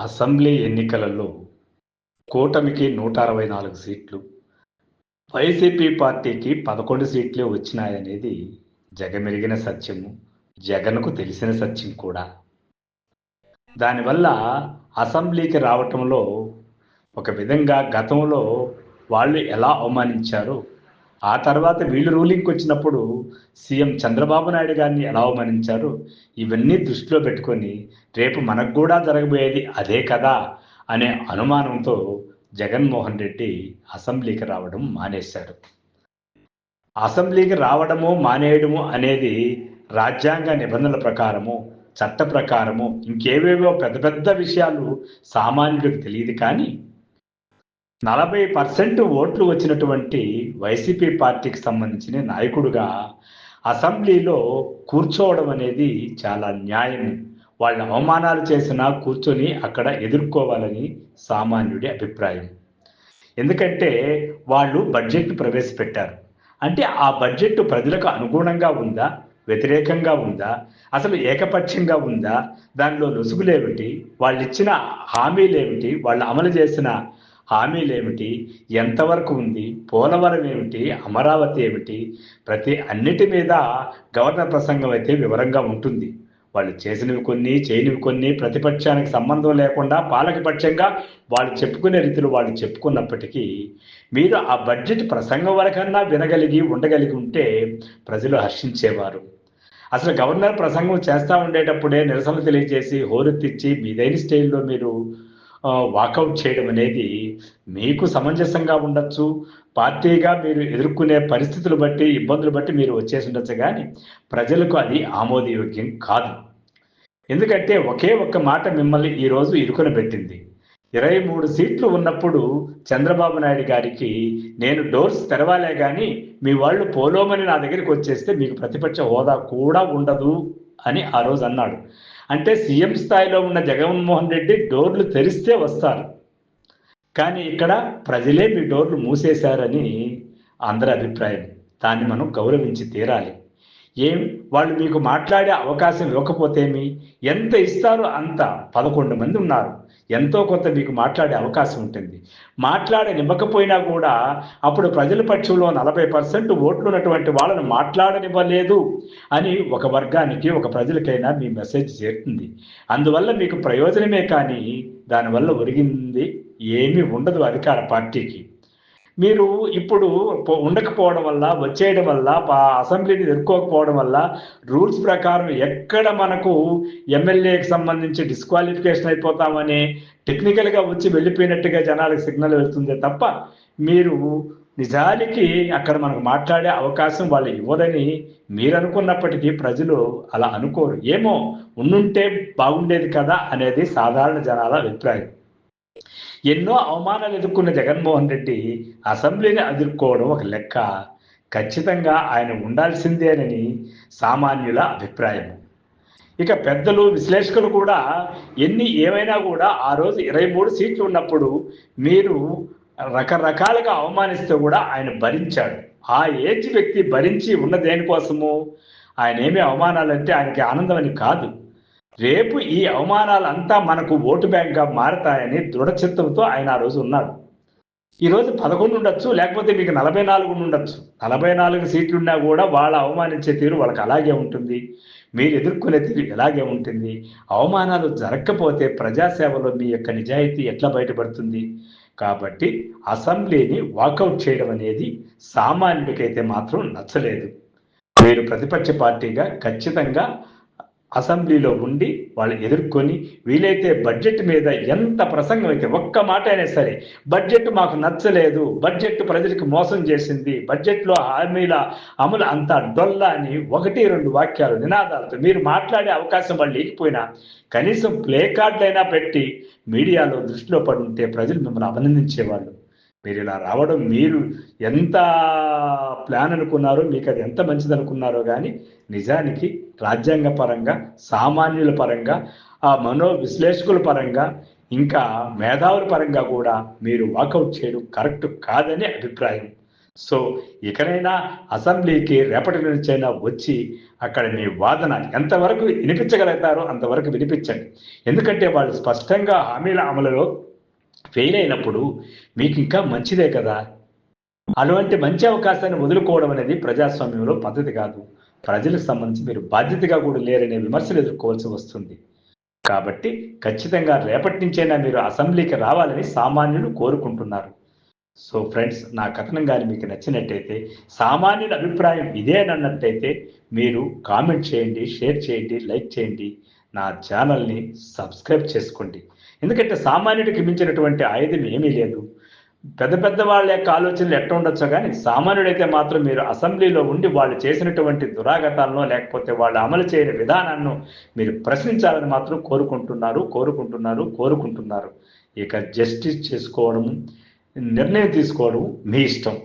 Assembly ఎన్నికలలో కూటమికి నూట అరవై నాలుగు సీట్లు వైసీపీ పార్టీకి పదకొండు సీట్లే వచ్చినాయనేది జగమెరిగిన సత్యము జగన్కు తెలిసిన సత్యం కూడా. దానివల్ల అసెంబ్లీకి రావటంలో ఒక విధంగా గతంలో వాళ్ళు ఎలా అవమానించారో ఆ తర్వాత వీళ్ళు రూలింగ్కి వచ్చినప్పుడు సీఎం చంద్రబాబు నాయుడు గారిని ఎలా అవమానించారు? ఇవన్నీ దృష్టిలో పెట్టుకొని రేపు మనకు కూడా జరగబోయేది అదే కదా అనే అనుమానంతో జగన్మోహన్ రెడ్డి అసెంబ్లీకి రావడం మానేశాడు అసెంబ్లీకి రావడము మానేయడము అనేది రాజ్యాంగ నిబంధనల ప్రకారము చట్ట ప్రకారము ఇంకేవేవో పెద్ద పెద్ద విషయాలు సామాన్యుడికి తెలియదు కానీ నలభై పర్సెంట్ ఓట్లు వచ్చినటువంటి వైసీపీ పార్టీకి సంబంధించిన నాయకుడుగా అసెంబ్లీలో కూర్చోవడం అనేది చాలా న్యాయం వాళ్ళ అవమానాలు చేసినా కూర్చొని అక్కడ ఎదుర్కోవాలని సామాన్యుడి అభిప్రాయం. ఎందుకంటే వాళ్ళు బడ్జెట్ ప్రవేశపెట్టారు. అంటే ఆ బడ్జెట్ ప్రజలకు అనుగుణంగా ఉందా? వ్యతిరేకంగా ఉందా? అసలు ఏకపక్షంగా ఉందా? దానిలో లొసుగులేమిటి వాళ్ళు ఇచ్చిన హామీలేమిటి? వాళ్ళు అమలు చేసిన హామీలేమిటి? ఎంతవరకు ఉంది? పోలవరం ఏమిటి? అమరావతి ఏమిటి? ప్రతి అన్నిటి మీద గవర్నర్ ప్రసంగం అయితే వివరంగా ఉంటుంది. వాళ్ళు చేసినవి కొన్ని చేయనివి కొన్ని ప్రతిపక్షానికి సంబంధం లేకుండా పాలకపక్షంగా వాళ్ళు చెప్పుకునే రీతిలో వాళ్ళు చెప్పుకున్నప్పటికీ మీరు ఆ బడ్జెట్ ప్రసంగం వరకన్నా వినగలిగి ఉండగలిగి ఉంటే ప్రజలు హర్షించేవారు. అసలు గవర్నర్ ప్రసంగం చేస్తూ ఉండేటప్పుడే నిరసన తెలియజేసి హోరెత్తిచ్చి మీదైన స్టైల్లో మీరు వాకౌట్ చేయడం అనేది మీకు సమంజసంగా ఉండొచ్చు. పార్టీగా మీరు ఎదుర్కొనే పరిస్థితులు బట్టి ఇబ్బందులు బట్టి మీరు వచ్చేసి ఉండొచ్చు కానీ ప్రజలకు అది ఆమోదయోగ్యం కాదు. ఎందుకంటే ఒకే ఒక్క మాట మిమ్మల్ని ఈరోజు ఇరుకున పెట్టింది. ఇరవై మూడు సీట్లు ఉన్నప్పుడు చంద్రబాబు నాయుడు గారికి నేను డోర్స్ తెరవాలే కానీ మీ వాళ్ళు పోలోమని నా దగ్గరికి వచ్చేస్తే మీకు ప్రతిపక్ష హోదా కూడా ఉండదు. అని ఆ రోజు అన్నాడు. అంటే సీఎం స్థాయిలో ఉన్న జగన్మోహన్ రెడ్డి డోర్లు తెరిస్తే వస్తారు. కానీ ఇక్కడ ప్రజలే మీ డోర్లు మూసేశారని అందరి అభిప్రాయం. దాన్ని మనం గౌరవించి తీరాలి. ఏం? వాళ్ళు మీకు మాట్లాడే అవకాశం ఇవ్వకపోతేమి ఎంత ఇస్తారో అంత పదకొండు మంది ఉన్నారు. ఎంతో కొంత మీకు మాట్లాడే అవకాశం ఉంటుంది. మాట్లాడనివ్వకపోయినా కూడా అప్పుడు ప్రజల పక్షంలో నలభై పర్సెంట్ ఓట్లు ఉన్నటువంటి వాళ్ళను మాట్లాడనివ్వలేదు అని ఒక వర్గానికి ఒక ప్రజలకైనా మీ మెసేజ్ చేరుతుంది అందువల్ల మీకు ప్రయోజనమే కానీ దానివల్ల ఒరిగింది ఏమీ ఉండదు అధికార పార్టీకి. మీరు ఇప్పుడు ఉండకపోవడం వల్ల వచ్చేయడం వల్ల అసెంబ్లీని ఎదుర్కోకపోవడం వల్ల రూల్స్ ప్రకారం ఎక్కడ మనకు ఎమ్మెల్యేకి సంబంధించి డిస్క్వాలిఫికేషన్ అయిపోతామని టెక్నికల్గా వచ్చి వెళ్ళిపోయినట్టుగా జనాలకు సిగ్నల్ వెళ్తుంది తప్ప మీరు నిజానికి అక్కడ మనకు మాట్లాడే అవకాశం వాళ్ళు ఇవ్వదని మీరు అనుకున్నప్పటికీ ప్రజలు అలా అనుకోరు. ఏమో ఉండుంటే బాగుండేది కదా అనేది సాధారణ జనాల అభిప్రాయం. ఎన్నో అవమానాలు ఎదుర్కొన్న జగన్మోహన్ రెడ్డి అసెంబ్లీని ఎదుర్కోవడం ఒక లెక్క. ఖచ్చితంగా ఆయన ఉండాల్సిందేనని సామాన్యుల అభిప్రాయం. ఇక పెద్దలు విశ్లేషకులు కూడా ఎన్ని ఏమైనా కూడా ఆ రోజు ఇరవై మూడు సీట్లు ఉన్నప్పుడు మీరు రకరకాలుగా అవమానిస్తే కూడా ఆయన భరించాడు. ఆ ఏజ్ వ్యక్తి భరించి ఉన్న దేనికోసము ఆయన ఏమి అవమానాలంటే ఆయనకి ఆనందం అని కాదు. రేపు ఈ అవమానాలంతా మనకు ఓటు బ్యాంక్గా మారతాయని దృఢచిత్తంతో ఆయన ఆ రోజు ఉన్నాడు. ఈరోజు పదకొండు ఉండొచ్చు లేకపోతే మీకు నలభై నాలుగు ఉండొచ్చు. నలభై నాలుగు సీట్లున్నా కూడా వాళ్ళ అవమానించే తీరు వాళ్ళకి అలాగే ఉంటుంది. మీరు ఎదుర్కొనే తీరు ఎలాగే ఉంటుంది. అవమానాలు జరగకపోతే ప్రజాసేవలో మీ యొక్క నిజాయితీ ఎట్లా బయటపడుతుంది? కాబట్టి అసెంబ్లీని వాకౌట్ చేయడం అనేది సామాన్యుడికైతే మాత్రం నచ్చలేదు. మీరు ప్రతిపక్ష పార్టీగా ఖచ్చితంగా అసెంబ్లీలో ఉండి వాళ్ళు ఎదుర్కొని వీలైతే బడ్జెట్ మీద ఎంత ప్రసంగం అయితే ఒక్క మాట అయినా సరే బడ్జెట్ మాకు నచ్చలేదు బడ్జెట్ ప్రజలకు మోసం చేసింది బడ్జెట్లో హామీల అమలు అంతా డొల్ల అని ఒకటి రెండు వాక్యాలు నినాదాలతో మీరు మాట్లాడే అవకాశం వాళ్ళు లేకపోయినా కనీసం ప్లే కార్డులైనా పెట్టి మీడియాలో దృష్టిలో పడి ఉంటే ప్రజలు మిమ్మల్ని అభినందించేవాళ్ళు. మీరు ఇలా రావడం మీరు ఎంత ప్లాన్ అనుకున్నారో మీకు అది ఎంత మంచిది అనుకున్నారో కానీ నిజానికి రాజ్యాంగ పరంగా సామాన్యుల పరంగా ఆ మనో విశ్లేషకుల పరంగా ఇంకా మేధావుల పరంగా కూడా మీరు వాకౌట్ చేయడం కరెక్ట్ కాదని అభిప్రాయం. సో ఇకనైనా అసెంబ్లీకి రేపటి నుంచైనా వచ్చి అక్కడ మీ వాదన ఎంతవరకు వినిపించగలుగుతారో అంతవరకు వినిపించండి. ఎందుకంటే వాళ్ళు స్పష్టంగా హామీల అమలులో ఫెయిల్ అయినప్పుడు మీకు ఇంకా మంచిదే కదా? అటువంటి మంచి అవకాశాన్ని వదులుకోవడం అనేది ప్రజాస్వామ్యంలో పద్ధతి కాదు. ప్రజలకు సంబంధించి మీరు బాధ్యతగా కూడా లేరనే విమర్శలు ఎదుర్కోవాల్సి వస్తుంది. కాబట్టి ఖచ్చితంగా రేపటి నుంచైనా మీరు అసెంబ్లీకి రావాలని సామాన్యులు కోరుకుంటున్నారు. సో ఫ్రెండ్స్ నా కథనం కానీ మీకు నచ్చినట్టయితే సామాన్యుల అభిప్రాయం ఇదేనన్నట్టయితే మీరు కామెంట్ చేయండి షేర్ చేయండి లైక్ చేయండి. నా ఛానల్ని సబ్స్క్రైబ్ చేసుకోండి. ఎందుకంటే సామాన్యుడికి మించినటువంటి ఆయుధం ఏమీ లేదు. పెద్ద పెద్ద వాళ్ళ యొక్క ఆలోచనలు ఎట్ట ఉండొచ్చో కానీ సామాన్యుడైతే మాత్రం మీరు అసెంబ్లీలో ఉండి వాళ్ళు చేసినటువంటి దురాగతాలను లేకపోతే వాళ్ళు అమలు చేయని విధానాన్ని మీరు ప్రశ్నించాలని మాత్రం కోరుకుంటున్నారు కోరుకుంటున్నారు కోరుకుంటున్నారు. ఇక జస్టిస్ చేసుకోవడం నిర్ణయం తీసుకోవడం మీ ఇష్టం.